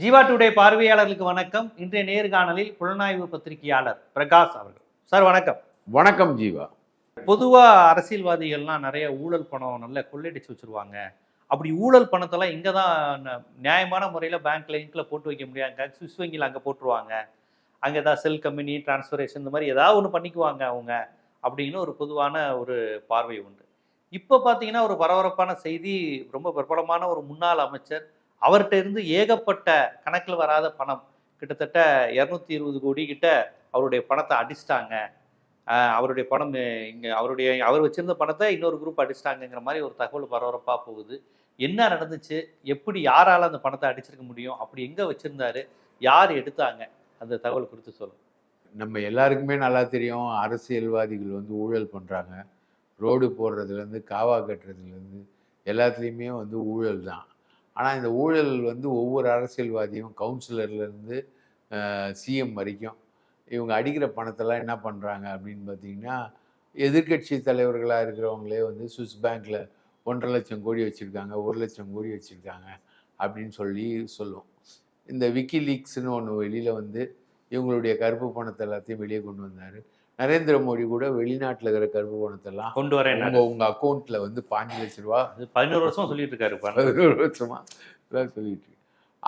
Jeeva today பார்வையாளர்களுக்கு வணக்கம். இன்றைய நேர்காணலில் புலனாய்வு பத்திரிகையாளர் பிரகாஷ் அவர்கள். சார் வணக்கம். வணக்கம் ஜீவா. பொதுவா அரசியல்வாதிகள்லாம் நிறைய ஊழல் பணம் நல்ல கொள்ளையடிச்சு வச்சிருவாங்க. அப்படி ஊழல் பணத்தெல்லாம் இங்க தான் நியாயமான முறையில் பேங்க்ல இன்க்ல போட்டு வைக்க முடியாங்க சுவிஸ் வங்கியில் அங்கே போட்டுருவாங்க. அங்கே ஏதாவது செல் கம்பெனி டிரான்ஸ்ஃபரேஷன் இந்த மாதிரி ஏதாவது ஒன்று பண்ணிக்குவாங்க அவங்க அப்படின்னு ஒரு பொதுவான ஒரு பார்வை உண்டு. இப்போ பார்த்தீங்கன்னா ஒரு பரபரப்பான செய்தி ரொம்ப பிரபலமான ஒரு முன்னாள் அமைச்சர் அவர்கிட்ட இருந்து ஏகப்பட்ட கணக்கில் வராத பணம். கிட்டத்தட்ட இரநூத்தி இருபது கோடி கிட்ட அவருடைய பணத்தை அடிச்சிட்டாங்க. அவருடைய பணம் இங்கே அவருடைய அவர் வச்சிருந்த பணத்தை இன்னொரு குரூப் அடிச்சிட்டாங்கங்கிற மாதிரி ஒரு தகவல் பரபரப்பாக போகுது. என்ன நடந்துச்சு? எப்படி யாரால அந்த பணத்தை அடிச்சிருக்க முடியும்? அப்படி எங்கே வச்சிருந்தாரு? யார் எடுத்தாங்க? அந்த தகவல் குறித்து சொல்லுங்க. நம்ம எல்லாருக்குமே நல்லா தெரியும். அரசியல்வாதிகள் வந்து ஊழல் பண்ணுறாங்க ரோடு போடுறதுலேருந்து காவா கட்டுறதுலேருந்து எல்லாத்துலேயுமே வந்து ஊழல் தான். ஆனால் இந்த ஊழல் வந்து ஒவ்வொரு அரசியல்வாதியும் கவுன்சிலர்லேருந்து சிஎம் வரைக்கும் இவங்க அடிக்கிற பணத்தெல்லாம் என்ன பண்ணுறாங்க அப்படின்னு பார்த்தீங்கன்னா எதிர்க்கட்சி தலைவர்களாக இருக்கிறவங்களே வந்து சுவிஸ் பேங்க்கில் ஒன்றரை லட்சம் கோடி வச்சுருக்காங்க ஒரு லட்சம் கோடி வச்சுருக்காங்க அப்படின்னு சொல்லி சொல்லுவோம். இந்த விக்கி லீக்ஸ்னு ஒன்று வெளியில் வந்து இவங்களுடைய கருப்பு பணத்தை எல்லாத்தையும் வெளியே கொண்டு வந்தார். நரேந்திர மோடி கூட வெளிநாட்டில் இருக்கிற கருப்பு பணத்தெல்லாம் கொண்டு வரேன் உங்க உங்க அக்கௌண்ட்ல வந்து பாஞ்சு லட்ச ரூபா அது பதினோரு வருஷம் சொல்லிட்டு இருக்காரு. பதினோரு வருஷமா இதான் சொல்லிட்டு இருக்கு.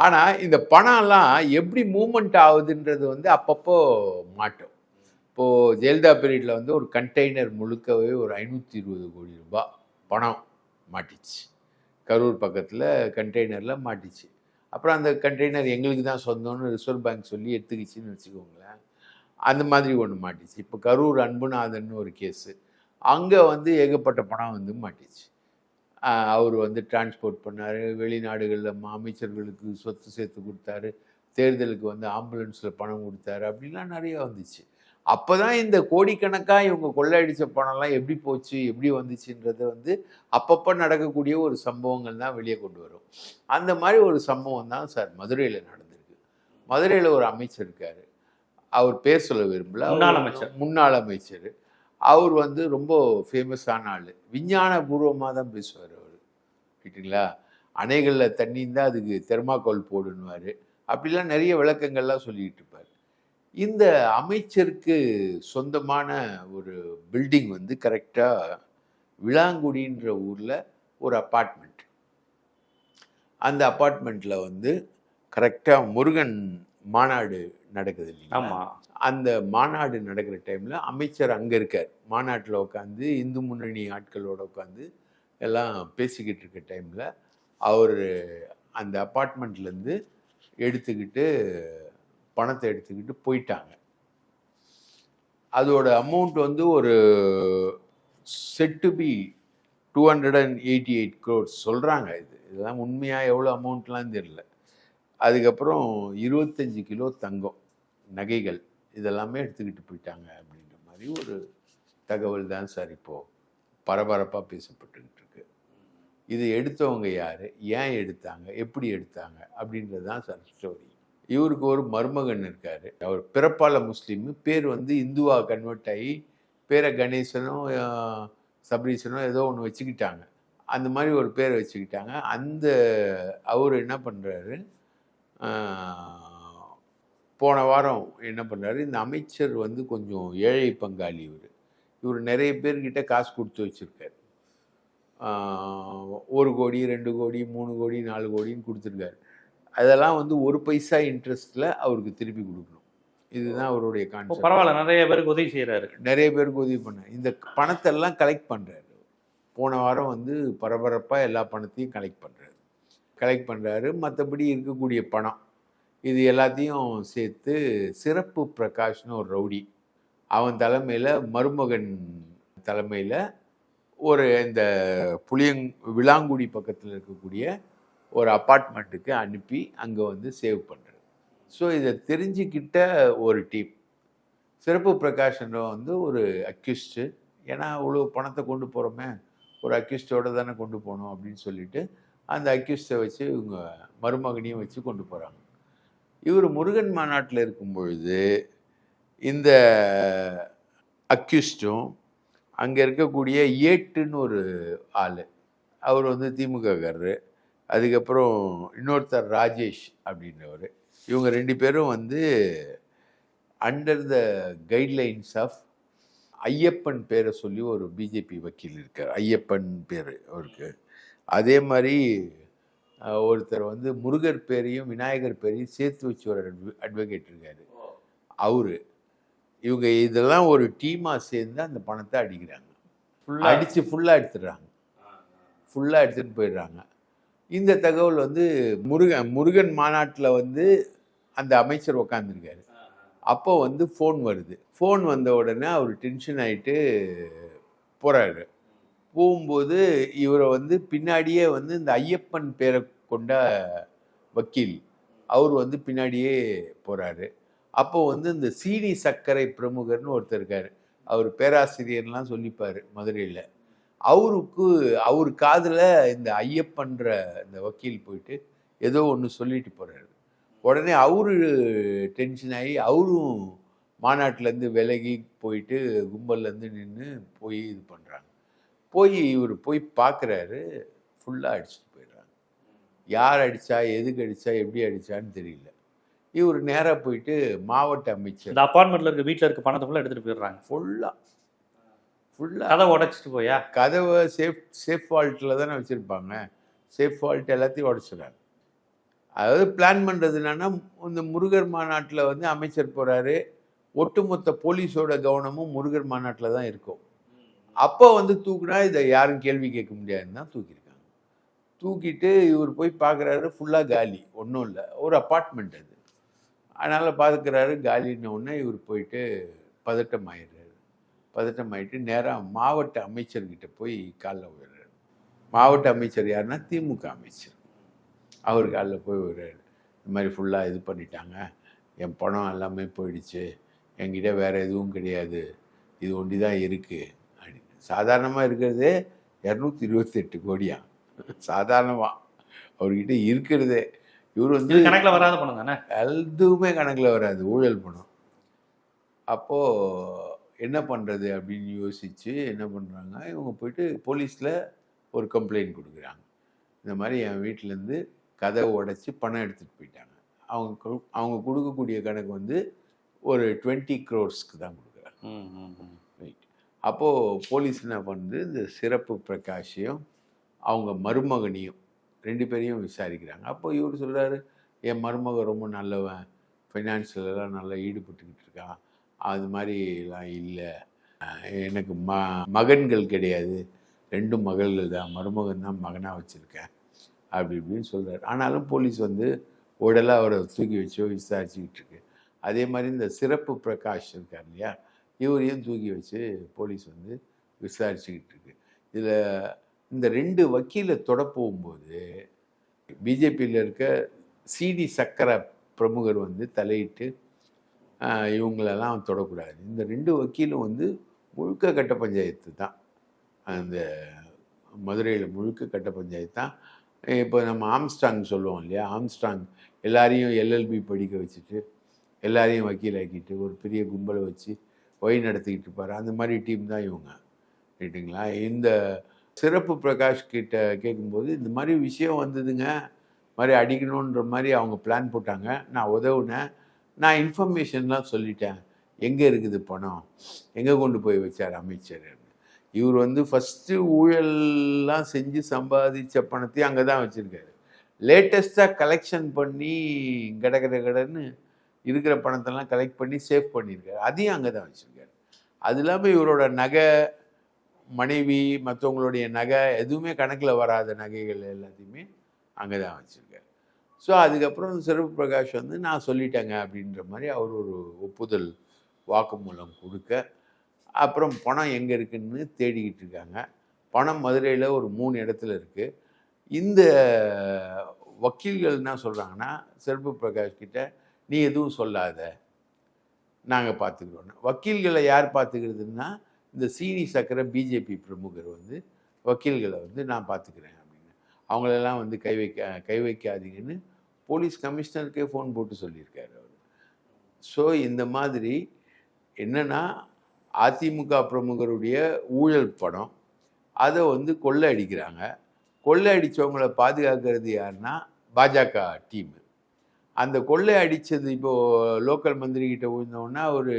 ஆனா இந்த பணம்லாம் எப்படி மூவ்மெண்ட் ஆகுதுன்றது வந்து அப்பப்போ மாட்டும். இப்போ ஜெயலலிதா பீரியட்ல வந்து ஒரு கண்டெய்னர் முழுக்கவே ஒரு ஐநூற்றி இருபது கோடி ரூபாய் பணம் மாட்டிச்சு. கரூர் பக்கத்தில் கண்டெய்னரில் மாட்டிச்சு. அப்புறம் அந்த கண்டெய்னர் எங்களுக்கு தான் சொந்தம்னு ரிசர்வ் பேங்க் சொல்லி எடுத்துக்கிச்சின்னு வச்சுக்கோங்களேன். அந்த மாதிரி ஒன்று மாட்டிச்சு. இப்போ கரூர் அன்புநாதன் ஒரு கேஸு அங்கே வந்து ஏகப்பட்ட பணம் வந்து மாட்டிச்சு. அவர் வந்து டிரான்ஸ்போர்ட் பண்ணார். வெளிநாடுகளில் அமைச்சர்களுக்கு சொத்து சேர்த்து கொடுத்தாரு. தேர்தலுக்கு வந்து ஆம்புலன்ஸில் பணம் கொடுத்தாரு. அப்படிலாம் நிறையா வந்துச்சு. அப்போ தான் இந்த கோடிக்கணக்காக இவங்க கொள்ளையடித்த பணம்லாம் எப்படி போச்சு எப்படி வந்துச்சுன்றத வந்து அப்பப்போ நடக்கக்கூடிய ஒரு சம்பவங்கள் தான் வெளியே கொண்டு வரும். அந்த மாதிரி ஒரு சம்பவம் தான் சார் மதுரையில் நடந்திருக்கு. மதுரையில் ஒரு அமைச்சர் இருக்கார். அவர் பேர் சொல்ல விரும்பல. முன்னாள் அமைச்சர். முன்னாள் அமைச்சர். அவர் வந்து ரொம்ப ஃபேமஸான ஆள். விஞ்ஞான பூர்வமாக தான் பேசுவார் அவர். ரைட்டுங்களா அணைகளில் தண்ணி இருந்தால் அதுக்கு தெர்மாக்கோல் போடுன்னுவார். அப்படிலாம் நிறைய விளக்கங்கள்லாம் சொல்லிக்கிட்டு இருப்பார். இந்த அமைச்சருக்கு சொந்தமான ஒரு பில்டிங் வந்து கரெக்டாக விளாங்குடின்ற ஊரில் ஒரு அப்பார்ட்மெண்ட் அந்த அப்பார்ட்மெண்ட்டில் வந்து கரெக்டாக முருகன் மாநாடு நடக்குது இல்லைங்களா? ஆமா. அந்த மாநாடு நடக்கிற டைமில் அமைச்சர் அங்கே இருக்கார். மாநாட்டில் உட்காந்து இந்து முன்னணி ஆட்களோட உட்காந்து எல்லாம் பேசிக்கிட்டு இருக்க டைமில் அவர் அந்த அப்பார்ட்மெண்ட்லேருந்து எடுத்துக்கிட்டு பணத்தை எடுத்துக்கிட்டு போயிட்டாங்க. அதோட அமௌண்ட் வந்து ஒரு set to be two hundred and eighty eight crores சொல்கிறாங்க இது. இதெல்லாம் உண்மையாக எவ்வளோ அமௌண்ட்லாம் தெரியல. அதுக்கப்புறம் இருபத்தஞ்சி கிலோ தங்கம். நகைகள் இதெல்லாமே எடுத்துக்கிட்டு போயிட்டாங்க அப்படின்ற மாதிரி ஒரு தகவல் தான் சார் இப்போது பரபரப்பாக பேசப்பட்டுக்கிட்டு இருக்கு. இது எடுத்தவங்க யார்? ஏன் எடுத்தாங்க? எப்படி எடுத்தாங்க? அப்படின்றது தான் சார் ஸ்டோரி இவருக்கு ஒரு மருமகன் இருக்கார். அவர் பிறப்பால முஸ்லீம். பேர் வந்து இந்துவா கன்வெர்ட் ஆகி பேரை கணேசனும் ஆஹ், சபரீசனும் ஏதோ ஒன்று வச்சுக்கிட்டாங்க. அந்த மாதிரி ஒரு பேரை வச்சுக்கிட்டாங்க. அந்த அவர் என்ன பண்ணுறாரு போன வாரம் என்ன பண்ணாரு? இந்த அமைச்சர் வந்து கொஞ்சம் ஏழை பங்காளி இவர். இவர் நிறைய பேர்கிட்ட காசு கொடுத்து வச்சிருக்காரு. ஒரு கோடி ரெண்டு கோடி மூணு கோடி நாலு கோடின்னு கொடுத்துருக்காரு. அதெல்லாம் வந்து ஒரு பைசா இன்ட்ரெஸ்ட்டில் அவருக்கு திருப்பி கொடுக்கணும். இதுதான் அவருடைய கான்செப்ட். பரவாயில்ல. நிறைய பேருக்கு உதவி செய்யறாரு நிறைய பேருக்கு உதவி பண்ணார். இந்த பணத்தெல்லாம் கலெக்ட் பண்ணுறாரு போன வாரம் வந்து பரபரப்பாக எல்லா பணத்தையும் கலெக்ட் பண்ணுறாரு கலெக்ட் பண்ணுறாரு மற்றபடி இருக்கக்கூடிய பணம். இது எல்லாத்தையும் சேர்த்து சிறப்பு பிரகாஷ்னு ஒரு ரவுடி. அவன் தலைமையில் மருமகன் தலைமையில் ஒரு இந்த புளியங் விளாங்குடி பக்கத்தில் இருக்கக்கூடிய ஒரு அப்பார்ட்மெண்ட்டுக்கு அனுப்பி அங்கே வந்து சேவ் பண்ணுறது ஸோ இதை தெரிஞ்சுக்கிட்ட ஒரு டீம். சிறப்பு பிரகாஷன் வந்து ஒரு அக்யூஸ்டு ஏன்னா அவ்வளோ பணத்தை கொண்டு போகிறோமே ஒரு அக்யூஸ்டோடு தானே கொண்டு போகணும் அப்படின்னு சொல்லிட்டு அந்த அக்யூஸ்டை வச்சு இவங்க மருமகனையும் வச்சு கொண்டு போகிறாங்க இவர் முருகன் மாநாட்டில் இருக்கும் பொழுது இந்த அக்யூஸ்டும் அங்கே இருக்கக்கூடிய ஏட்டுன்னு ஒரு ஆள். அவர் வந்து திமுககாரரு அதுக்கப்புறம் இன்னொருத்தர் ராஜேஷ் அப்படின்றவர். இவங்க ரெண்டு பேரும் வந்து under the guidelines of Ayyappan பேரை சொல்லி ஒரு பிஜேபி வக்கீல் இருக்கார். ஐயப்பன் பேர் அவருக்கு. அதே மாதிரி ஒருத்தர் வந்து முருகர் பேரையும் விநாயகர் பேரையும் சேர்த்து வச்சு ஒரு அட்வொகேட் இருக்காரு. அவரு. இவங்க இதெல்லாம் ஒரு டீமாக சேர்ந்து அந்த பணத்தை அடிக்கிறாங்க. ஃபுல்லாக அடித்து ஃபுல்லாக எடுத்துடுறாங்க. ஃபுல்லாக எடுத்துகிட்டு போயிடுறாங்க. இந்த தகவல் வந்து முருகன் முருகன் மாநாட்டில் வந்து அந்த அமைச்சர் உக்காந்துருக்காரு. அப்போ வந்து ஃபோன் வருது. ஃபோன் வந்த உடனே அவர் டென்ஷன் ஆகிட்டு போகிறாரு போகும்போது இவரை வந்து பின்னாடியே வந்து இந்த ஐயப்பன் பேரை கொண்ட வக்கீல் அவர் வந்து பின்னாடியே போகிறாரு அப்போ வந்து இந்த சீனி சர்க்கரை பிரமுகர்னு ஒருத்தர் இருக்கார். அவர் பேராசிரியர்லாம் சொல்லிப்பார் மதுரையில். அவருக்கு அவர் காதில் இந்த ஐயப்பன்ற இந்த வக்கீல் போயிட்டு ஏதோ ஒன்று சொல்லிட்டு போகிறாரு உடனே அவரு டென்ஷன் ஆகி அவரும் மாநாட்டிலேருந்து விலகி போயிட்டு கும்பல்லேருந்து நின்று போய் இது பண்ணுறாங்க போய் இவர் போய் பார்க்குறாரு ஃபுல்லாக அடிச்சுட்டு போயிடுறாங்க. யார் அடித்தா எதுக்கு அடித்தா எப்படி அடித்தான்னு தெரியல. இவர் நேராக போயிட்டு மாவட்ட அமைச்சர். இந்த அப்பார்ட்மெண்ட்ல இருக்க வீட்டில் இருக்க பணத்தை ஃபுல்லாக எடுத்துட்டு போயிடுறாங்க. ஃபுல்லாக ஃபுல்லாக கதை உடைச்சிட்டு போயா? கதவை சேஃப் சேஃப் ஃபால்ட்டில் தானே வச்சுருப்பாங்க. சேஃப் ஃபால்ட் எல்லாத்தையும் உடச்சிடுறாங்க. அதாவது பிளான் பண்ணுறது என்னன்னா இந்த முருகர் மாநாட்டில் வந்து அமைச்சர் போகிறாரு ஒட்டுமொத்த போலீஸோட கவனமும் முருகர் மாநாட்டில் தான் இருக்கும். அப்போ வந்து தூக்குனா இதை யாரும் கேள்வி கேட்க முடியாதுன்னு தான் தூக்கியிருக்காங்க. தூக்கிட்டு இவர் போய் பார்க்குறாரு ஃபுல்லாக காலி. ஒன்றும் இல்லை. ஒரு அப்பார்ட்மெண்ட் அது. அதனால் பார்க்குறாரு காலின்ன உடனே இவர் போயிட்டு பதட்டம் ஆயிடுறாரு. பதட்டம் ஆயிட்டு நேராக மாவட்ட அமைச்சர்கிட்ட போய் காலில் விழுறாரு மாவட்ட அமைச்சர் யாருன்னா திமுக அமைச்சர். அவர் காலில் போய் விழுறாரு இந்த மாதிரி ஃபுல்லாக இது பண்ணிட்டாங்க. என் பணம் எல்லாமே போயிடுச்சு. என்கிட்ட வேறு எதுவும் கிடையாது. இது ஒண்டி தான் இருக்குது சாதாரணமாக இருக்கிறதே இரநூத்தி இருபத்தெட்டு கோடியா? சாதாரணமாக அவர்கிட்ட இருக்கிறதே. இவர் வந்து கணக்குல வராத பணம் தானே? எதுவுமே கணக்கில் வராது. ஊழல் பணம். அப்போது என்ன பண்ணுறது அப்படின்னு யோசித்து என்ன பண்ணுறாங்க இவங்க போயிட்டு போலீஸில் ஒரு கம்ப்ளைண்ட் கொடுக்குறாங்க. இந்த மாதிரி என் வீட்டிலேருந்து கதவை உடைச்சி பணம் எடுத்துகிட்டு போயிட்டாங்க. அவங்க அவங்க கொடுக்கக்கூடிய கணக்கு வந்து ஒரு டுவெண்ட்டி க்ரோர்ஸ்க்கு தான் கொடுக்குறாங்க. அப்போது போலீஸ் என்ன பண்ணுது? இந்த சிறப்பு பிரகாஷையும் அவங்க மருமகனையும் ரெண்டு பேரையும் விசாரிக்கிறாங்க. அப்போ இவர் சொல்கிறாரு என் மருமகன் ரொம்ப நல்லவன் ஃபைனான்சியலெல்லாம் நல்லா ஈடுபட்டுக்கிட்டு இருக்கான். அது மாதிரிலாம் இல்லை. எனக்கு ம மகன்கள் கிடையாது. ரெண்டும் மகள்கள் தான். மருமகன் தான் மகனாக வச்சுருக்கேன். அப்படி இப்படின்னு சொல்கிறார் ஆனாலும் போலீஸ் வந்து உடலாக அவரை தூக்கி வச்சோ விசாரிச்சுக்கிட்டு இருக்கு. அதே மாதிரி இந்த சிறப்பு பிரகாஷ் இருக்கார் இல்லையா? இவரையும் தூக்கி வச்சு போலீஸ் வந்து விசாரிச்சுக்கிட்டு இருக்கு. இதில் இந்த ரெண்டு வக்கீலை தொட போகும்போது பிஜேபியில் இருக்க சிடி சக்கர பிரமுகர் வந்து தலையிட்டு இவங்களெல்லாம் தொடக்கூடாது. இந்த ரெண்டு வக்கீலும் வந்து முழுக்க கட்ட பஞ்சாயத்து தான். அந்த மதுரையில் முழுக்க கட்ட பஞ்சாயத்து தான். இப்போ நம்ம ஆம்ஸ்டாங் சொல்லுவோம் இல்லையா? ஆம்ஸ்டாங் எல்லாரையும் எல்எல்பி படிக்க வச்சுட்டு எல்லாரையும் வக்கீலாக்கிட்டு ஒரு பெரிய கும்பலை வச்சு வழி நடத்திக்கிட்டு இருப்பார். அந்த மாதிரி டீம் தான் இவங்க. ரைட்டுங்களா இந்த சிறப்பு பிரகாஷ் கிட்ட கேட்கும்போது இந்த மாதிரி விஷயம் வந்ததுங்க. மாதிரி அடிக்கணுன்ற மாதிரி அவங்க பிளான் போட்டாங்க. நான் உதவுனேன். நான் இன்ஃபர்மேஷன்லாம் சொல்லிட்டேன். எங்கே இருக்குது பணம்? எங்கே கொண்டு போய் வச்சார் அமைச்சர் இவர் வந்து ஃபஸ்ட்டு ஊழல்லாம் செஞ்சு சம்பாதிச்ச பணத்தையும் அங்கே தான் வச்சுருக்காரு லேட்டஸ்ட்டாக கலெக்ஷன் பண்ணி கட கட கடன்னு இருக்கிற பணத்தெல்லாம் கலெக்ட் பண்ணி சேவ் பண்ணியிருக்காரு. அதையும் அங்கே தான் வச்சுருக்காரு. அது இல்லாமல் இவரோட நகை மனைவி மற்றவங்களுடைய நகை எதுவுமே கணக்கில் வராத நகைகள் எல்லாத்தையுமே அங்கே தான் வச்சுருக்காரு. ஸோ அதுக்கப்புறம் சிறப்பு பிரகாஷ் வந்து நான் சொல்லிட்டேங்க அப்படின்ற மாதிரி அவர் ஒரு ஒப்புதல் வாக்குமூலம் கொடுக்க அப்புறம் பணம் எங்கே இருக்குன்னு தேடிக்கிட்டு இருக்காங்க. பணம் மதுரையில் ஒரு மூணு இடத்துல இருக்குது இந்த வக்கீல்கள் என்ன சொல்கிறாங்கன்னா சிறப்பு பிரகாஷ் கிட்ட நீ எதுவும் சொல்லாத. நாங்கள் பார்த்துக்கிறோம் வக்கீல்களை யார் பார்த்துக்கிறதுன்னா இந்த சீனி சக்கர பிஜேபி பிரமுகர் வந்து வக்கீல்களை வந்து நான் பார்த்துக்கிறேன் அப்படின்னு. அவங்களெல்லாம் வந்து கை வைக்க கை வைக்காதீங்கன்னு போலீஸ் கமிஷனருக்கே ஃபோன் போட்டு சொல்லியிருக்காரு அவர். ஸோ இந்த மாதிரி என்னென்னா அதிமுக பிரமுகருடைய ஊழல் படம். அதை வந்து கொள்ளை அடிக்கிறாங்க. கொள்ளை அடித்தவங்களை பாதுகாக்கிறது யாருன்னா பாஜக டீமு. அந்த கொள்ளை அடித்தது இப்போது லோக்கல் மந்திரி கிட்ட விழுந்தோடனே ஒரு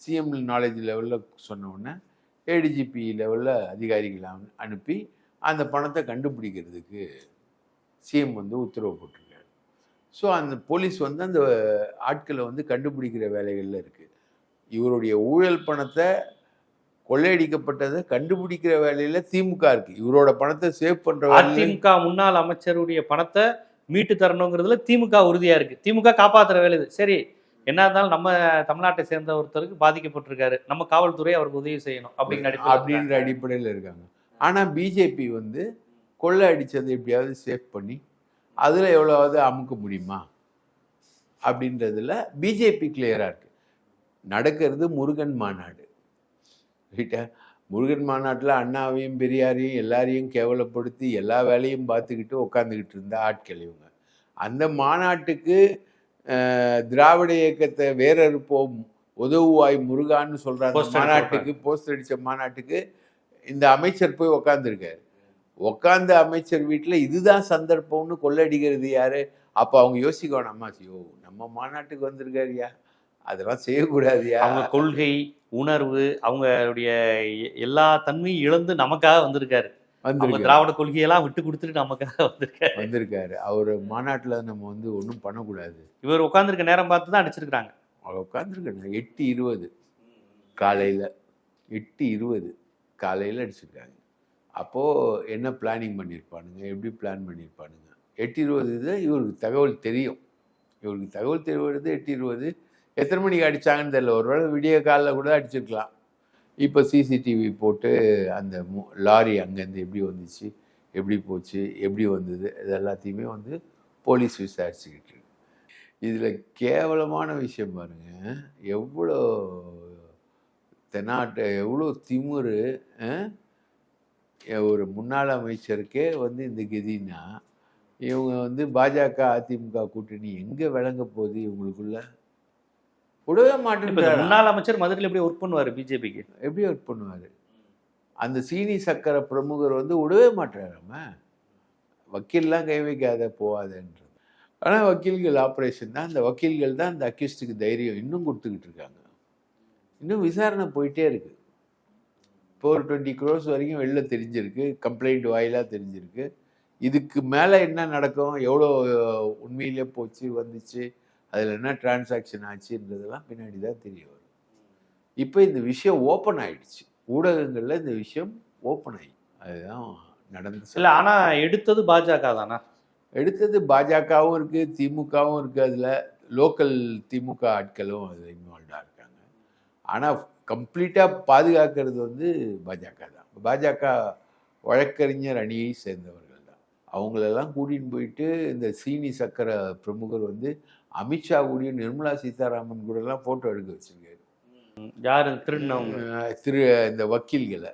சிஎம் நாலேஜ் லெவலில் சொன்னோடனே ஏடிஜிபி லெவலில் அதிகாரிகளை அனுப்பி அந்த பணத்தை கண்டுபிடிக்கிறதுக்கு சிஎம் வந்து உத்தரவு போட்டிருக்காரு. ஸோ அந்த போலீஸ் வந்து அந்த ஆட்களை வந்து கண்டுபிடிக்கிற வேலைகளில் இருக்குது இவருடைய ஊழல் பணத்தை கொள்ளையடிக்கப்பட்டதை கண்டுபிடிக்கிற வேலையில் திமுக இருக்குது இவரோட பணத்தை சேவ் பண்ணுற அதிமுக முன்னாள் அமைச்சருடைய பணத்தை மீட்டு தரணுங்கிறதுல திமுக உறுதியாக இருக்குது திமுக காப்பாத்துற வேலை இது. சரி என்ன இருந்தாலும் நம்ம தமிழ்நாட்டை சேர்ந்த ஒருத்தருக்கு பாதிக்கப்பட்டிருக்காரு. நம்ம காவல்துறை அவருக்கு உதவி செய்யணும் அப்படிங்கிற அப்படின்ற அடிப்படையில் இருக்காங்க. ஆனால் பிஜேபி வந்து கொள்ளை அடித்ததை எப்படியாவது சேஃப் பண்ணி அதில் எவ்வளோவாவது அமுக்க முடியுமா? அப்படின்றதுல பிஜேபி கிளியராக இருக்குது நடக்கிறது முருகன் மாநாடு. ரைட்டா? முருகன் மாநாட்டில் அண்ணாவையும் பெரியாரையும் எல்லாரையும் கேவலப்படுத்தி எல்லா வேலையும் பார்த்துக்கிட்டு உட்காந்துக்கிட்டு இருந்த ஆட்கள் இவங்க. அந்த மாநாட்டுக்கு திராவிட இயக்கத்தை வேறறுப்போம் உதவுவாய் முருகான்னு Poster மாநாட்டுக்கு போஸ்டர் அடிச்ச மாநாட்டுக்கு இந்த அமைச்சர் போய் உக்காந்துருக்காரு. உட்காந்த அமைச்சர் வீட்டில் இதுதான் சந்தர்ப்பம்னு கொள்ளடிக்கிறது யாரு? அப்போ அவங்க யோசிக்க வேணாமா ஐயோ நம்ம மாநாட்டுக்கு வந்திருக்காருயா? அதெல்லாம் செய்யக்கூடாதுயா? அவங்க கொள்கை உணர்வு அவங்களுடைய எல்லா தன்மையும் இழந்து நமக்காக வந்திருக்காரு. அவங்க திராவிட கொள்கையெல்லாம் விட்டு கொடுத்துட்டு நமக்காக வந்திருக்காரு. வந்திருக்காரு. அவர் மாநாட்டில் நம்ம வந்து ஒன்றும் பண்ணக்கூடாது. இவர் உட்கார்ந்திருக்க நேரம் பார்த்து தான் அடிச்சிருக்காங்க அவர் உட்காந்துருக்காங்க எட்டு இருபது. காலையில் எட்டு இருபது. காலையில் அடிச்சிருக்காங்க. அப்போது என்ன பிளானிங் பண்ணியிருப்பானுங்க? எப்படி பிளான் பண்ணியிருப்பானுங்க? எட்டு இருபது இது இவருக்கு தகவல் தெரியும். இவருக்கு தகவல் தெரிவது எட்டு இருபது. எத்தனை மணிக்கு அடிச்சாங்கன்னு தெரியல. ஒருவேளை விடிய காலில் கூட அடிச்சிருக்கலாம். இப்போ சிசிடிவி போட்டு அந்த லாரி அங்கேருந்து எப்படி வந்துச்சு எப்படி போச்சு எப்படி வந்தது இது எல்லாத்தையுமே வந்து போலீஸ் விசாரிச்சுக்கிட்டு இருக்கு. இதில் கேவலமான விஷயம் பாருங்க. எவ்வளோ தென்னாட்டு எவ்வளோ திமுரு ஒரு முன்னாள் அமைச்சருக்கே வந்து இந்த கதின்னா இவங்க வந்து பாஜக அதிமுக கூட்டணி எங்கே விளங்க போகுது இவங்களுக்குள்ள? விடவே மாட்டேன் முன்னாள் அமைச்சர் மதுரையில் எப்படி ஒர்க் பண்ணுவாரு பிஜேபிக்கு? எப்படி ஒர்க் பண்ணுவார்? அந்த சீனி சக்கரை பிரமுகர் வந்து விடவே மாட்டாராம வக்கீல்லாம் கை வைக்காத போகாதன்றது ஆனால் வக்கீல்கள் ஆப்ரேஷன் தான். அந்த வக்கீல்கள் தான் அந்த அக்யூஸ்டுக்கு தைரியம் இன்னும் கொடுத்துக்கிட்டு இருக்காங்க. இன்னும் விசாரணை போயிட்டே இருக்கு. இப்போ ஒரு டுவெண்ட்டி க்ரோஸ் வரைக்கும் வெளில தெரிஞ்சிருக்கு. கம்ப்ளைண்ட் வாயிலாக தெரிஞ்சிருக்கு. இதுக்கு மேலே என்ன நடக்கும்? எவ்வளோ உண்மையிலே போச்சு வந்துச்சு? அதில் என்ன டிரான்சாக்ஷன் ஆச்சுன்றதெல்லாம் பின்னாடி தான் தெரிய வரும். இப்போ இந்த விஷயம் ஓப்பன் ஆயிடுச்சு. ஊடகங்களில் இந்த விஷயம் ஓப்பன் ஆகி அதுதான் நடந்து இல்ல ஆனா எடுத்தது பாஜக தானா? எடுத்தது பாஜகவும் இருக்குது திமுகவும் இருக்குது அதில் லோக்கல் திமுக ஆட்களும் அதில் இன்வால்வ்டாக இருக்காங்க. ஆனால் கம்ப்ளீட்டாக பாதுகாக்கிறது வந்து பாஜக தான். பாஜக வழக்கறிஞர் அணியை சேர்ந்தவர்கள் தான். அவங்களெல்லாம் கூட்டின்னு போயிட்டு இந்த சீனி சக்கர பிரமுகர் வந்து அமித்ஷா கூடயும் நிர்மலா சீதாராமன் கூடலாம் ஃபோட்டோ எடுக்க வச்சிருக்காரு. யாரு? திருடினவங்க. அஹ் திரு இந்த வக்கீல்களை.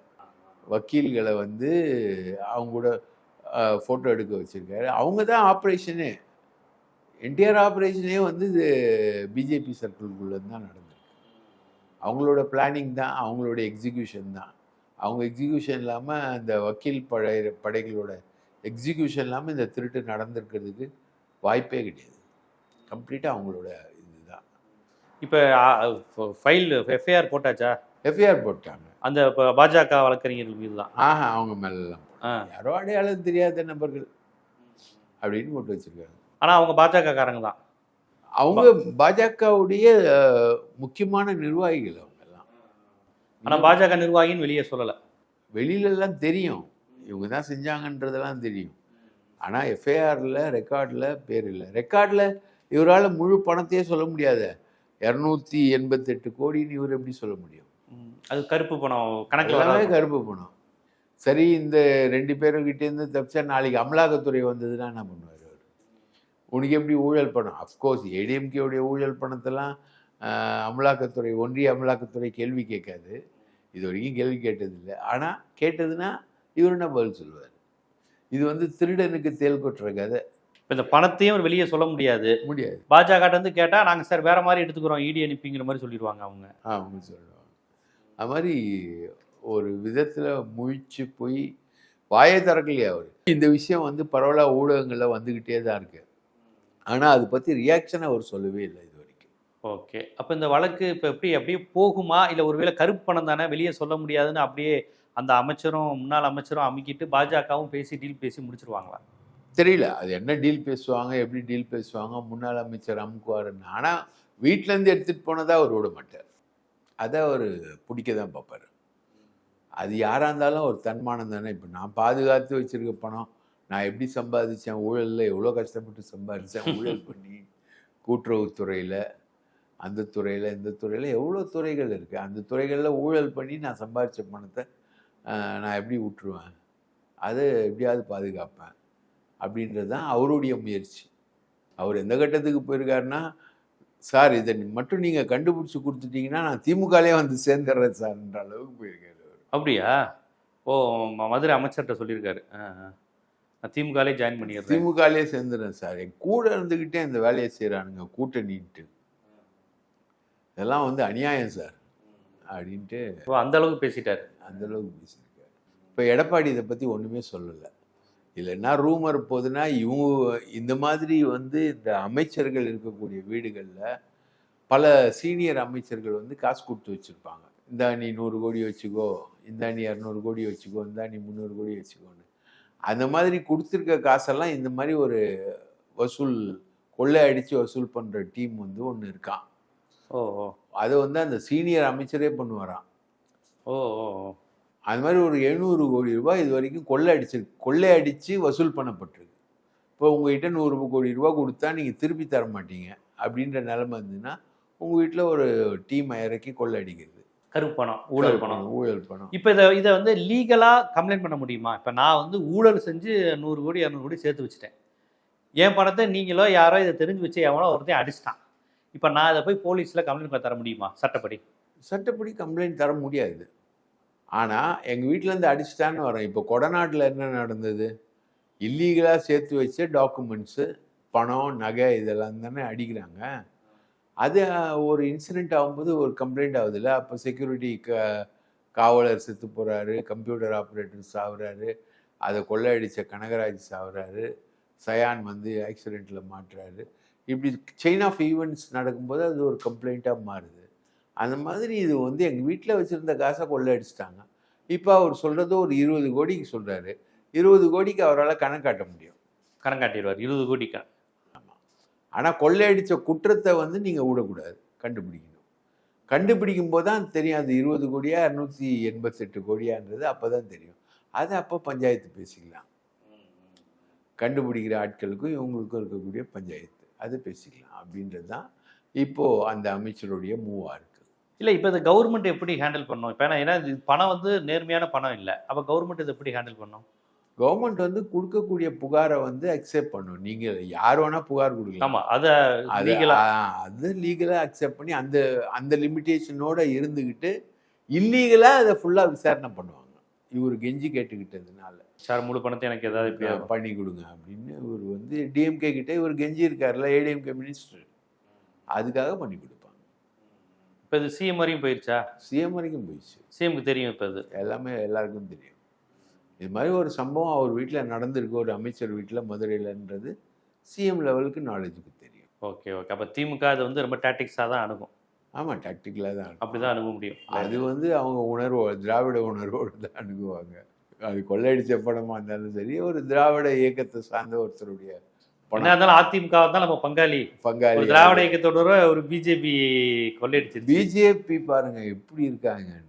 வக்கீல்களை வந்து அவங்க கூட ஃபோட்டோ எடுக்க வச்சிருக்காரு. அவங்க தான் ஆப்ரேஷனே என்டிஆர் ஆப்ரேஷனே வந்து இது பிஜேபி சர்க்கிள்குள்ளே தான் நடந்திருக்கு. அவங்களோட பிளானிங் தான் அவங்களோட எக்ஸிக்யூஷன் தான். அவங்க எக்ஸிக்யூஷன் இல்லாமல் அந்த வக்கீல் படை படைகளோட எக்ஸிக்யூஷன் இல்லாமல் இந்த திருட்டு நடந்திருக்கிறதுக்கு வாய்ப்பே கிடையாது. கம்ப்ளீட்டாக அவங்களோட இதுதான். இப்ப ஃபைல் எஃப்ஐஆர் போட்டாச்சா? எஃப்ஐஆர் போட்டாங்க. அந்த பாஜக வழக்கறிஞர்கள் மீது தான் ஆஹா அவங்க மேலெல்லாம் ஆ. யாரோ அடையாளம் தெரியாத நபர்கள் அப்படின்னு போட்டு வச்சிருக்காங்க. ஆனா அவங்க பாஜக காரங்க தான் அவங்க பாஜகவுடைய முக்கியமான நிர்வாகிகள் அவங்க எல்லாம் ஆனா பாஜக நிர்வாகின்னு வெளியே சொல்லல. வெளியில எல்லாம் தெரியும். இவங்க தான் செஞ்சாங்கன்றதெல்லாம் தெரியும். ஆனா எஃப்ஐஆர்ல ரெக்கார்ட்ல பேர் இல்லை. ரெக்கார்ட்ல இவரால் முழு பணத்தையே சொல்ல முடியாது. இரநூத்தி எண்பத்தெட்டு கோடின்னு இவர் எப்படி சொல்ல முடியும்? அது கருப்பு பணம் கணக்குல. கருப்பு பணம். சரி இந்த ரெண்டு பேருக்கிட்ட இருந்து தப்பிச்சா நாளைக்கு அமலாக்கத்துறை வந்ததுன்னா என்ன பண்ணுவார் அவர்? உனக்கு எப்படி ஊழல் பணம்? அஃப்கோர்ஸ் ஏடிஎம்கேவுடைய ஊழல் பணத்தெல்லாம் அமலாக்கத்துறை ஒன்றிய அமலாக்கத்துறை கேள்வி கேட்காது. இது வரைக்கும் கேள்வி கேட்டதில்லை. ஆனால் கேட்டதுன்னா இவர் என்ன பதில் சொல்லுவார்? இது வந்து திருடனுக்கு தேல் கொட்டுற கதை. இப்ப இந்த பணத்தையும் வெளியே சொல்ல முடியாது. முடியாது. பாஜக வந்து கேட்டா நாங்க சார் வேற மாதிரி எடுத்துக்கிறோம் இடி அனுப்பிங்கிற மாதிரி சொல்லிடுவாங்க அவங்க. அவங்க சொல்லுவாங்க. அது மாதிரி ஒரு விதத்தில் முழிச்சு போய் வாயே திறக்கலையே அவர். இந்த விஷயம் வந்து பரவலாக ஊடகங்களில் வந்துக்கிட்டே தான் இருக்கு. ஆனால் அதை பற்றி ரியாக்ஷனை அவர் சொல்லவே இல்லை இது வரைக்கும். ஓகே. அப்போ இந்த வழக்கு இப்போ எப்படி அப்படியே போகுமா? இல்லை ஒருவேளை கருப்பு பணம் தானே வெளியே சொல்ல முடியாதுன்னு அப்படியே அந்த அமைச்சரும் முன்னாள் அமைச்சரும் அமுக்கிட்டு பாஜகவும் பேசி டீல் பேசி முடிச்சிருவாங்களா? தெரியல. அது என்ன டீல் பேசுவாங்க எப்படி டீல் பேசுவாங்க முன்னாள் அமைச்சர் அமுக்குவாருன்னு ஆனால் வீட்டிலேருந்து எடுத்துகிட்டு போனதாக அவர் விட மாட்டார். அதை அவர் பிடிக்க தான் பார்ப்பார். அது யாராக இருந்தாலும் ஒரு தன்மானம் தானே. இப்போ நான் பாதுகாத்து வச்சுருக்க பணம். நான் எப்படி சம்பாதிச்சேன் ஊழலில் எவ்வளோ கஷ்டப்பட்டு சம்பாதிச்சேன் ஊழல் பண்ணி கூட்டுறவுத்துறையில் அந்த துறையில் இந்த துறையில் எவ்வளோ துறைகள் இருக்குது அந்த துறைகளில் ஊழல் பண்ணி நான் சம்பாதிச்ச பணத்தை நான் எப்படி விட்டுருவேன் அதை எப்படியாவது பாதுகாப்பேன். அப்படின்றது தான் அவருடைய முயற்சி. அவர் எந்த கட்டத்துக்கு போயிருக்காருன்னா சார் இதை மட்டும் நீங்கள் கண்டுபிடிச்சி கொடுத்துட்டீங்கன்னா நான் திமுகலே வந்து சேர்ந்துடுறேன் சார்ன்ற அளவுக்கு போயிருக்காரு அப்படியா? ஓ மதுரை அமைச்சர்கிட்ட சொல்லியிருக்காரு. நான் திமுகலே ஜாயின் பண்ணிடுறேன். திமுகலே சேர்ந்துடுறேன் சார். என் கூட இருந்துக்கிட்டே இந்த வேலையை செய்கிறானுங்க கூட்டணின்ட்டு. இதெல்லாம் வந்து அநியாயம் சார். அப்படின்ட்டு ஓ அந்த அளவுக்கு பேசிட்டாரு. அந்த அளவுக்கு பேசியிருக்காரு. இப்போ எடப்பாடி இதை பற்றி ஒன்றுமே சொல்லலை. இதில் என்ன ரூமர் போகுதுன்னா இவங்க இந்த மாதிரி வந்து இந்த அமைச்சர்கள் இருக்கக்கூடிய வீடுகளில் பல சீனியர் அமைச்சர்கள் வந்து காசு கொடுத்து வச்சுருப்பாங்க. இந்த நீ நூறு கோடி வச்சுக்கோ இந்த நீ இரநூறு கோடி வச்சுக்கோ இந்த நீ முந்நூறு கோடி வச்சுக்கோன்னு. அந்த மாதிரி கொடுத்துருக்க காசெல்லாம் இந்த மாதிரி ஒரு வசூல் கொள்ளை அடித்து வசூல் பண்ணுற டீம் வந்து ஒன்று இருக்கான். ஓ அதை வந்து அந்த சீனியர் அமைச்சரே பண்ணுவாராம். ஓ ஓ. அது மாதிரி ஒரு எழுநூறு கோடி ரூபாய் இது வரைக்கும் கொள்ளை அடிச்சிருக்கு கொள்ளை அடித்து வசூல் பண்ணப்பட்டிருக்கு. இப்போ உங்ககிட்ட நூறு கோடி ரூபாய் கொடுத்தா நீங்கள் திருப்பி தர மாட்டீங்க. அப்படின்ற நிலைமை இருந்ததுன்னா உங்கள் வீட்டில் ஒரு டீம் இறக்கி கொள்ளை அடிக்கிறது கருப்பு பணம் ஊழல் பணம். ஊழல் பணம். இப்போ இதை இதை வந்து லீகலா கம்ப்ளைண்ட் பண்ண முடியுமா? இப்போ நான் வந்து ஊழல் செஞ்சு நூறு கோடி இரநூறு கோடி சேர்த்து வச்சுட்டேன். என் பணத்தை நீங்களோ யாரோ இதை தெரிஞ்சு வச்சு எவனோ ஒருத்தையும் அடிச்சிட்டான். இப்போ நான் இதை போய் போலீஸில் கம்ப்ளைண்ட் பண்ண தர முடியுமா? சட்டப்படி. சட்டப்படி கம்ப்ளைண்ட் தர முடியாது. ஆனால் எங்கள் வீட்டிலேருந்து அடிச்சுட்டான்னு வரோம் இப்போ கொடநாட்டில் என்ன நடந்தது? இல்லீகலாக சேர்த்து வச்ச டாக்குமெண்ட்ஸு பணம் நகை இதெல்லாம் தானே அடிக்கிறாங்க. அது ஒரு இன்சிடெண்ட் ஆகும்போது ஒரு கம்ப்ளைண்ட் ஆகுதுல்ல அப்போ செக்யூரிட்டி க காவலர் செத்து போகிறாரு கம்ப்யூட்டர் ஆப்ரேட்டர் சாகுறாரு அதை கொள்ளையடித்த கனகராஜ் சாகுறாரு சயான் வந்து ஆக்சிடெண்ட்டில் மாட்டுறாரு. இப்படி செயின் ஆஃப் ஈவெண்ட்ஸ் நடக்கும்போது அது ஒரு கம்ப்ளைண்ட்டாக மாறுது. அந்த மாதிரி இது வந்து எங்கள் வீட்டில் வச்சுருந்த காசை கொள்ளையடிச்சிட்டாங்க. இப்போ அவர் சொல்கிறது ஒரு இருபது கோடிக்கு சொல்கிறாரு இருபது கோடிக்கு அவரால் கணக்காட்ட முடியும். கணக்கு காட்டிடுவார். இருபது கோடி கணக்கு ஆனால் கொள்ளையடித்த குற்றத்தை வந்து நீங்கள் விடக்கூடாது. கண்டுபிடிக்கணும். கண்டுபிடிக்கும் போது தான் தெரியும் அது இருபது கோடியா இரநூத்தி எண்பத்தெட்டு கோடியான்றது அப்போ தான் தெரியும். அது அப்போ பஞ்சாயத்து பேசிக்கலாம். கண்டுபிடிக்கிற ஆட்களுக்கும் இவங்களுக்கும் இருக்கக்கூடிய பஞ்சாயத்து. அது பேசிக்கலாம். அப்படின்றது தான் இப்போது அந்த அமைச்சருடைய இருக்குது இல்லை இப்போ இந்த கவர்மெண்ட் எப்படி ஹேண்டில் பண்ணும்? இப்போ ஏன்னா இது பணம் வந்து நேர்மையான பணம் இல்லை. அப்போ கவர்மெண்ட் இதை எப்படி ஹேண்டில் பண்ணும்? கவர்மெண்ட் வந்து கொடுக்கக்கூடிய புகாரை வந்து அக்செப்ட் பண்ணும். நீங்கள் யார் வேணால் புகார் கொடுக்கலாம். ஆமா அதை அது லீகலாக அக்செப்ட் பண்ணி அந்த அந்த லிமிட்டேஷனோட இருந்துக்கிட்டு இல்லீகலாக அதை ஃபுல்லாக விசாரணை பண்ணுவாங்க. இவர் கெஞ்சி கேட்டுக்கிட்டதுனால. சார் முழு பணத்தை எனக்கு ஏதாவது பண்ணி கொடுங்க அப்படின்னு இவர் வந்து டிஎம்கே கிட்ட இவர் கெஞ்சி இருக்காருல்ல ஏடிஎம்கே மினிஸ்டர் அதுக்காக பண்ணி கொடுப்பாங்க இப்போ இது சிஎம் வரையும் போயிருச்சா? சிஎம் வரைக்கும் போயிடுச்சு சிஎம்க்கு தெரியும் இப்போ இது எல்லாமே எல்லாருக்கும் தெரியும். இது மாதிரி ஒரு சம்பவம் அவர் வீட்டில் நடந்திருக்கு. ஒரு அமைச்சர் வீட்டில் மதுரையிலன்றது சிஎம் லெவலுக்கு நாலேஜுக்கு தெரியும். ஓகே ஓகே அப்போ திமுக அது வந்து ரொம்ப டாக்டிக்ஸாக தான் அணுகும். ஆமாம் டாக்டிக்கலாக தான் இருக்கும். அப்படிதான் அணுக முடியும். அது வந்து அவங்க உணர்வு திராவிட உணர்வோடு தான் அணுகுவாங்க. அது கொள்ளையடிச்ச படமா இருந்தாலும் சரி ஒரு திராவிட இயக்கத்தை சார்ந்த ஒருத்தருடைய என்ன இருந்தாலும் அதிமுக தான் நம்ம பங்காளி. பங்காளி. திராவிட இயக்கத்தோட ஒரு பிஜேபி கொள்ளையடிச்சிருச்சு. பிஜேபி பாருங்க எப்படி இருக்காங்கன்னு.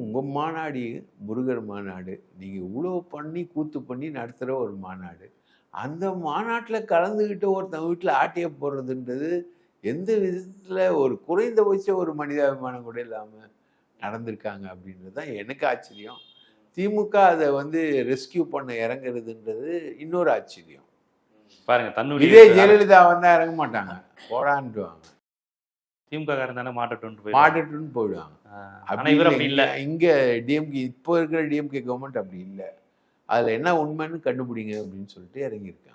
உங்க மாநாடு முருகர் மாநாடு நீங்க இவ்வளோ பண்ணி கூத்து பண்ணி நடத்துகிற ஒரு மாநாடு. அந்த மாநாட்டில் கலந்துக்கிட்டு ஒருத்தன் வீட்டில் ஆட்டிய போடுறதுன்றது எந்த விதத்தில் ஒரு குறைந்தபட்ச ஒரு மனிதாபிமானம் கூட இல்லாமல் நடந்திருக்காங்க அப்படின்றது தான் எனக்கு ஆச்சரியம். திமுக அதை வந்து ரெஸ்கியூ பண்ண இறங்குறதுன்றது இன்னொரு ஆச்சரியம். பாருங்க தன்னுடைய இதே ஜெயலலிதா வந்தா இறங்க மாட்டாங்க. போடான்ட்டுவாங்க திமுக காரன் தானே மாட்டட்டும் போய் மாட்டுட்டுன்னு போயிடுவாங்க. ஆனா இவர் அப்படி இல்ல. இங்க டிஎம்கே இப்போ இருக்கிற டிஎம்கே கவர்மெண்ட் அப்படி இல்லை. அதுல என்ன உண்மைன்னு கண்டுபிடிங்க அப்படின்னு சொல்லிட்டு இறங்கியிருக்காங்க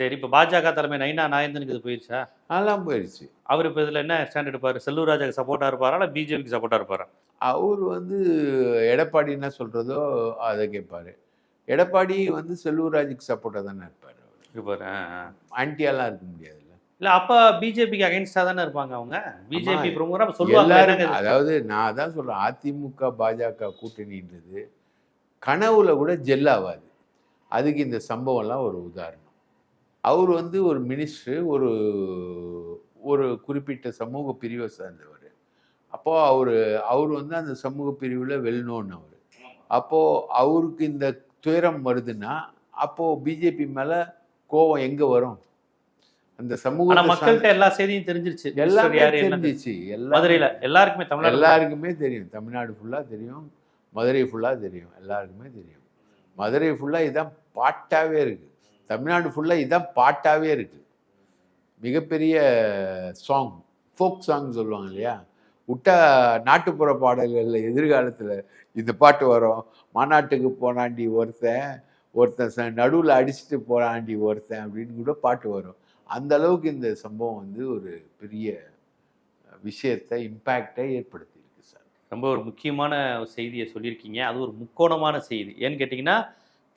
சரி இப்போ பாஜக தலைமை நைனா நாயந்தனுக்கு இது போயிடுச்சா அதெல்லாம் போயிடுச்சு அவர் இப்போ இதில் என்ன ஸ்டாண்ட் எடுப்பார்? செல்லூர் ராஜாக்கு சப்போர்ட்டாக இருப்பாரா? இல்லை பிஜேபிக்கு சப்போர்ட்டாக இருப்பாரா? அவர் வந்து எடப்பாடி என்ன சொல்கிறதோ அதை கேட்பாரு. எடப்பாடி வந்து செல்லூர்ராஜுக்கு சப்போர்ட்டாக தானே இருப்பார். இருப்பார் ஆன்டியாலாம் இருக்க முடியாதுல்ல. இல்லை அப்போ பிஜேபிக்கு அகைன்ஸ்டாக தானே இருப்பாங்க அவங்க? பிஜேபி பிரமுகராக சொல்லுவாங்க? அதாவது நான் அதான் சொல்கிறேன் அதிமுக பாஜக கூட்டணின்றது கனவுல கூட ஜெல்லாகாது அதுக்கு இந்த சம்பவம்லாம் ஒரு உதாரணம். அவர் வந்து ஒரு மினிஸ்டர் ஒரு ஒரு குறிப்பிட்ட சமூக பிரிவை சார்ந்தவர். அப்போது அவர் அவர் வந்து அந்த சமூக பிரிவில் வெல்னோன்னு அவர். அப்போது அவருக்கு இந்த துயரம் வருதுன்னா அப்போது பிஜேபி மேலே கோவம் எங்கே வரும்? அந்த சமூக மக்கள்கிட்ட எல்லா செய்தியும் தெரிஞ்சிருச்சு. எல்லாமே தெரிஞ்சிச்சு. மதுரையில எல்லாருக்குமே தமிழ்நாடு எல்லாருக்குமே தெரியும். தமிழ்நாடு ஃபுல்லாக தெரியும். மதுரை ஃபுல்லாக தெரியும். எல்லாருக்குமே தெரியும். மதுரை ஃபுல்லாக இதான் பாட்டாவே இருக்குது தமிழ்நாடு ஃபுல்லாக இதான் பாட்டாவே இருக்குது மிகப்பெரிய சாங் ஃபோக் சாங் சொல்லுவாங்க இல்லையா? விட்டா நாட்டுப்புற பாடல்களில் எதிர்காலத்தில் இந்த பாட்டு வரும். மாநாட்டுக்கு போனாண்டி ஒருத்தன் ஒருத்தன் நடுவில் அடிச்சுட்டு போகிறாண்டி ஒருத்தன் அப்படின்னு கூட பாட்டு வரும். அந்த அளவுக்கு இந்த சம்பவம் வந்து ஒரு பெரிய விஷயத்தை இம்பேக்டை ஏற்படுத்தியிருக்கு சார். ரொம்ப ஒரு முக்கியமான செய்தியை சொல்லியிருக்கீங்க. அது ஒரு முக்கோணமான செய்தி. ஏன்னு கேட்டிங்கன்னா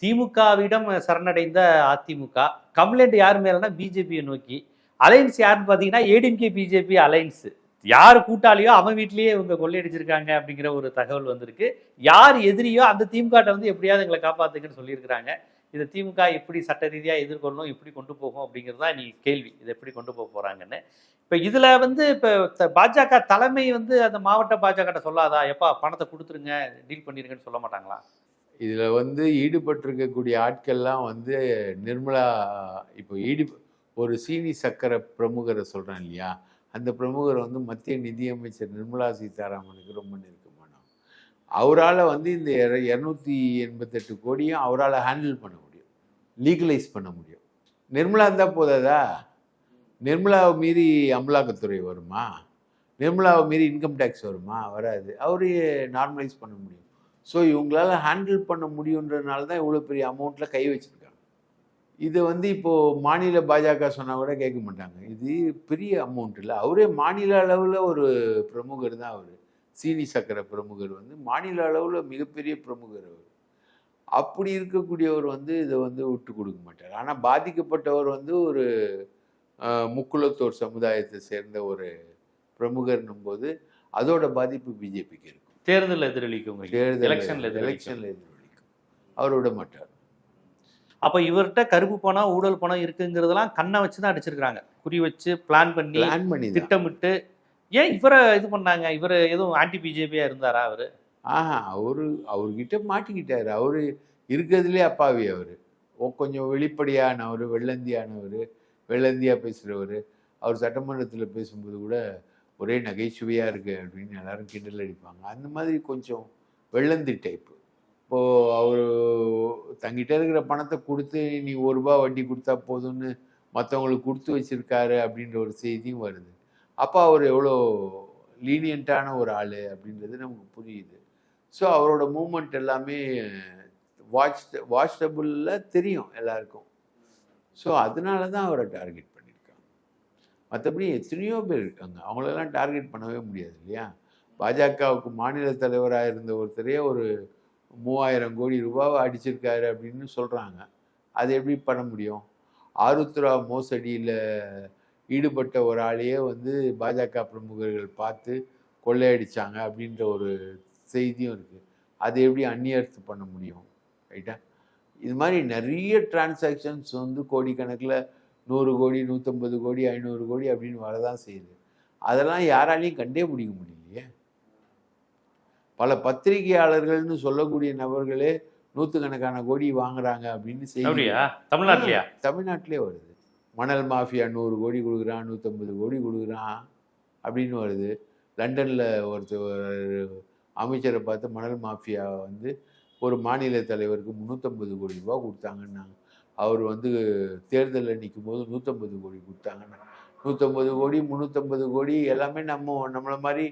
திமுகவிடம் சரணடைந்த அதிமுக கம்ப்ளைண்ட் யார் மேலனா பிஜேபியை நோக்கி. அலைன்ஸ் யாருன்னு பார்த்தீங்கன்னா ஏடிஎம்கே பிஜேபி அலைன்ஸு யார் கூட்டாளியோ அவன் வீட்லேயே இவங்க கொள்ளையடிச்சிருக்காங்க அப்படிங்கிற ஒரு தகவல் வந்திருக்கு. யார் எதிரியோ அந்த திமுக வந்து எப்படியாவது எங்களை காப்பாத்துங்கன்னு சொல்லியிருக்கிறாங்க. இதை திமுக எப்படி சட்ட ரீதியாக எதிர்கொள்ளணும் எப்படி கொண்டு போகும் அப்படிங்கிறது தான் நீ கேள்வி. இதை எப்படி கொண்டு போக போகிறாங்கன்னு இப்போ இதில் வந்து இப்போ பாஜக தலைமை வந்து அந்த மாவட்ட பாஜக சொல்லாதா? எப்பா பணத்தை கொடுத்துருங்க டீல் பண்ணிருங்கன்னு சொல்ல மாட்டாங்களா? இதில் வந்து ஈடுபட்டிருக்கக்கூடிய ஆட்கள்லாம் வந்து நிர்மலா இப்போ ஈடு ஒரு சீனி சக்கர பிரமுகரை சொல்கிறேன் இல்லையா? அந்த பிரமுகர் வந்து மத்திய நிதியமைச்சர் நிர்மலா சீதாராமனுக்கு ரொம்ப நெருக்கமானவர். அவரால் வந்து இந்த இரநூத்தி எண்பத்தெட்டு கோடியும் அவரால் ஹேண்டில் பண்ண முடியும். லீகலைஸ் பண்ண முடியும். நிர்மலா இருந்தால் போதாதா? நிர்மலாவை மீறி அமலாக்கத்துறை வருமா? நிர்மலாவை மீறி இன்கம் டேக்ஸ் வருமா? வராது. அவரே நார்மலைஸ் பண்ண முடியும். ஸோ இவங்களால ஹேண்டில் பண்ண முடியுன்றதுனால தான் இவ்வளோ பெரிய அமௌண்ட்டில் கை வச்சிருக்காங்க. இது வந்து இப்போது மாநில பாஜக சொன்னால் கூட கேட்க மாட்டாங்க. இது பெரிய அமௌண்ட் இல்லை. அவரே மாநில அளவில் ஒரு பிரமுகர் தான் அவர். சீனி சக்கரை பிரமுகர் வந்து மாநில அளவில் மிகப்பெரிய பிரமுகர் அவர். அப்படி இருக்கக்கூடியவர் வந்து இதை வந்து விட்டு கொடுக்க மாட்டார். ஆனால் பாதிக்கப்பட்டவர் வந்து ஒரு முக்குலத்தோர் சமுதாயத்தை சேர்ந்த ஒரு பிரமுகர்னும் போது அதோட பாதிப்பு பிஜேபிக்கு இருக்கும். தேர்தல் எதிரொலிக்கும். தேர்தல் எலெக்ஷன்ல எலெக்ஷன்ல எதிரொலிக்கும். அவர் விட மாட்டார். அப்ப இவர்கிட்ட கருப்பு பணம் ஊழல் பணம் இருக்குங்கிறதெல்லாம் கண்ணை வச்சு தான் அடிச்சிருக்காங்க குறி வச்சு பிளான் பண்ணி பிளான் பண்ணி திட்டமிட்டு. ஏன் இவரை இது பண்ணாங்க? இவர் எதுவும் ஆன்டி பிஜேபியா இருந்தாரா அவரு? ஆஹா அவரு அவர்கிட்ட மாட்டிக்கிட்டாரு. அவரு இருக்கிறதுலே அப்பாவி அவரு. கொஞ்சம் வெளிப்படையானவர் வெள்ளந்தியானவர் வெள்ளந்தியா பேசுறவர். அவர் சட்டமன்றத்தில் பேசும்போது கூட ஒரே நகைச்சுவையா இருக்கு அப்படின்னு எல்லாரும் கிண்டல் அடிப்பாங்க. அந்த மாதிரி கொஞ்சம் வெள்ளந்தி டைப்பு இப்போ அவர் தங்கிட்ட இருக்கிற பணத்தை கொடுத்து நீ ஒரு ரூபா வட்டி கொடுத்தா போதும்னு மற்றவங்களுக்கு கொடுத்து வச்சிருக்காரு அப்படின்ற ஒரு செய்தியும் வருது. அப்போ அவர் எவ்வளோ லீனியண்ட்டான ஒரு ஆள் அப்படின்றது நமக்கு புரியுது. ஸோ அவரோட மூமெண்ட் எல்லாமே வாட்ச் வாட்சபிளில் தெரியும் எல்லாருக்கும். ஸோ அதனால தான் அவரை டார்கெட் பண்ணியிருக்காங்க. மற்றபடி எத்தனையோ பேர் இருக்காங்க. அவங்களெல்லாம் டார்கெட் பண்ணவே முடியாது இல்லையா? பாஜகவுக்கு மாநில தலைவராக இருந்த ஒருத்தரே ஒரு மூவாயிரம் கோடி ரூபாவை அடிச்சிருக்காரு அப்படின்னு சொல்கிறாங்க அது எப்படி பண்ண முடியும்? ஆருத்ரா மோசடியில் ஈடுபட்ட ஒரு ஆளையே வந்து பாஜக பிரமுகர்கள் பார்த்து கொள்ளையடிச்சாங்க அப்படின்ற ஒரு செய்தியும் இருக்குது அது எப்படி அந்நியர்த்து பண்ண முடியும்? ரைட்டா இது மாதிரி நிறைய டிரான்சாக்ஷன்ஸ் வந்து கோடிக்கணக்கில் நூறு கோடி நூற்றம்பது கோடி ஐநூறு கோடி அப்படின்னு வரதான் செய்யுது. அதெல்லாம் யாராலையும் கண்டே பிடிக்க முடியும் பல பத்திரிகையாளர்கள்னு சொல்லக்கூடிய நபர்களே நூற்றுக்கணக்கான கோடி வாங்குறாங்க அப்படின்னு செய்தி தமிழ்நாட்டிலயா? தமிழ்நாட்டிலே வருது. மணல் மாஃபியா நூறு கோடி கொடுக்குறான் நூற்றம்பது கோடி கொடுக்குறான் அப்படின்னு வருது. லண்டனில் ஒருத்தர் ஒரு அமைச்சரை பார்த்து மணல் மாஃபியா வந்து ஒரு மாநில தலைவருக்கு முந்நூற்றம்பது கோடி ரூபா கொடுத்தாங்கன்னாங்க. அவர் வந்து தேர்தலில் நிற்கும் போது நூற்றம்பது கோடி கொடுத்தாங்கன்னா நூற்றம்பது கோடி முந்நூற்றம்பது கோடி எல்லாமே நம்ம நம்மளை மாதிரி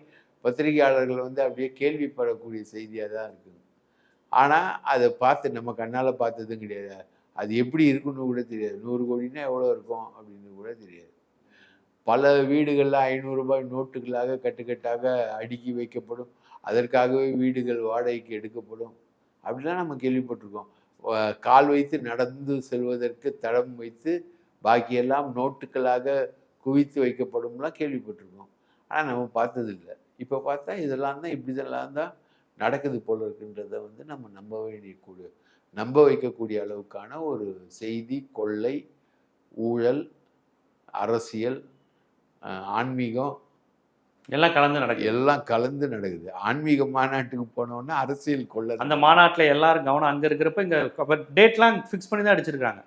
பத்திரிகையாளர்கள் வந்து அப்படியே கேள்விப்படக்கூடிய செய்தியாக தான் இருக்குது. ஆனால் அதை பார்த்து நம்ம கண்ணால் பார்த்ததும் கிடையாது. அது எப்படி இருக்குன்னு கூட தெரியாது. நூறு கோடினா எவ்வளோ இருக்கும் அப்படின்னு கூட தெரியாது. பல வீடுகளில் ஐநூறுரூபாய் நோட்டுகளாக கட்டுக்கட்டாக அடுக்கி வைக்கப்படும். அதற்காகவே வீடுகள் வாடகைக்கு எடுக்கப்படும். அப்படிலாம் நம்ம கேள்விப்பட்டிருக்கோம். கால் வைத்து நடந்து செல்வதற்கு தடம் வைத்து பாக்கியெல்லாம் நோட்டுகளாக குவித்து வைக்கப்படும்லாம் கேள்விப்பட்டிருக்கோம். ஆனால் நம்ம பார்த்ததில்லை. இப்போ பார்த்தா இதெல்லாம் தான் இப்படி இதெல்லாம் தான் நடக்குது போல இருக்குன்றத வந்து நம்ம நம்ப வேண்டிய கூடிய நம்ப வைக்கக்கூடிய அளவுக்கான ஒரு செய்தி கொள்ளை ஊழல் அரசியல் ஆன்மீகம் எல்லாம் கலந்து நடக்குது. எல்லாம் கலந்து நடக்குது. ஆன்மீக மாநாட்டுக்கு போனோன்னா அரசியல் கொள்ள அந்த மாநாட்டுல எல்லாரும் கவனம் அங்க இருக்கிறப்ப இங்க டேட்லாம் ஃபிக்ஸ் பண்ணி தான் அடிச்சிருக்காங்க.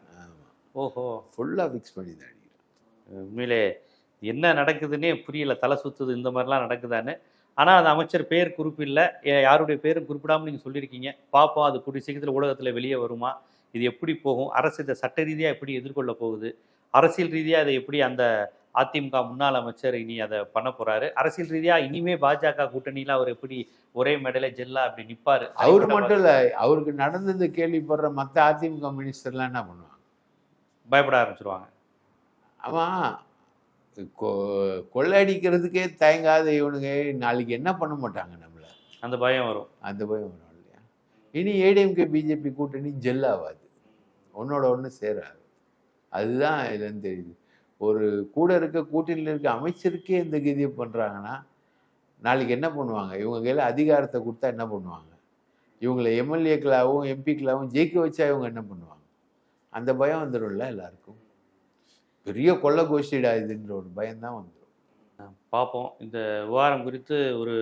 ஓஹோ. ஃபுல்லாக ஃபிக்ஸ் பண்ணி தான் அடிக்கிறான். உண்மையிலே என்ன நடக்குதுன்னே புரியல தலை சுத்துது இந்த மாதிரிலாம் நடக்குதான்னு. ஆனால் அந்த அமைச்சர் பேர் குறிப்பில்ல யாருடைய பேரும் குறிப்பிடாமல் நீங்கள் சொல்லியிருக்கீங்க. பார்ப்போம் அது கூடிய சீக்கிரத்தில் ஊடகத்தில் வெளியே வருமா? இது எப்படி போகும்? அரசு இதை சட்ட ரீதியாக எப்படி எதிர்கொள்ள போகுது? அரசியல் ரீதியாக இதை எப்படி அந்த அதிமுக முன்னாள் அமைச்சர் இனி அதை பண்ண போறாரு? அரசியல் ரீதியாக இனிமே பாஜக கூட்டணியில் அவர் எப்படி ஒரே மேடையில ஜெல்லா அப்படி நிப்பாரு? அவர் மட்டும் இல்லை அவருக்கு நடந்தது கேள்விப்படுற மற்ற அதிமுக மினிஸ்டர்லாம் என்ன பண்ணுவாங்க? பயப்பட ஆரம்பிச்சிருவாங்க. கொ- கொள்ளையடிக்கிறதுக்கே தயங்காத இவனுங்க. நாளைக்கு என்ன பண்ண மாட்டாங்க நம்மளை? அந்த பயம் வரும். அந்த பயம் வரும் இல்லையா? இனி ஏடிஎம்கே பிஜேபி கூட்டணி ஜெல்லாகாது ஒன்னோட ஒன்று சேராது. அதுதான் இதுன்னு தெரியுது. ஒரு கூட இருக்க கூட்டணியில் இருக்க அமைச்சருக்கே இந்த கதியை பண்ணுறாங்கன்னா நாளைக்கு என்ன பண்ணுவாங்க? இவங்க கையில் அதிகாரத்தை கொடுத்தா என்ன பண்ணுவாங்க? இவங்களை எம்எல்ஏக்களாகவும் எம்பிக்களாகவும் ஜெயிக்க வச்சா இவங்க என்ன பண்ணுவாங்க? அந்த பயம் வந்துடும்ல எல்லாருக்கும். பெரிய கொள்ள கோஷ்டிடா இதுன்ற ஒரு பயம்தான் வந்துடும் பார்ப்போம் இந்த விவகாரம் குறித்து ஒரு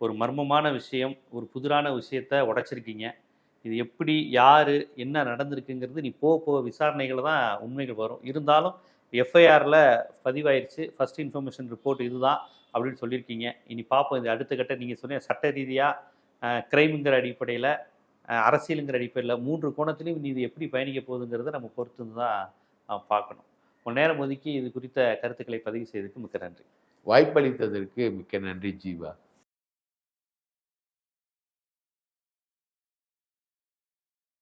ஒரு மர்மமான விஷயம் ஒரு புதிரான விஷயத்த உடைச்சிருக்கீங்க. இது எப்படி யார் என்ன நடந்திருக்குங்கிறது நீ போக போக விசாரணைகள் தான் உண்மைகள் வரும். இருந்தாலும் எஃப்ஐஆரில் பதிவாயிருச்சு. ஃபஸ்ட் இன்ஃபர்மேஷன் ரிப்போர்ட் இதுதான் அப்படின்னு சொல்லியிருக்கீங்க. இனி பார்ப்போம் இது அடுத்த கட்ட நீங்கள் சொன்ன சட்ட ரீதியாக கிரைமுங்கிற அடிப்படையில் அரசியலுங்கிற அடிப்படையில் மூன்று கோணத்திலையும் நீ இது எப்படி பயணிக்க போகுதுங்கிறத நம்ம பொறுத்து தான் பார்க்கணும். உன் நேரம் ஒதுக்கி இது குறித்த கருத்துக்களை பதிவு செய்ததுக்கு மிக்க நன்றி. வாய்ப்பளித்ததற்கு மிக்க நன்றி ஜீவா.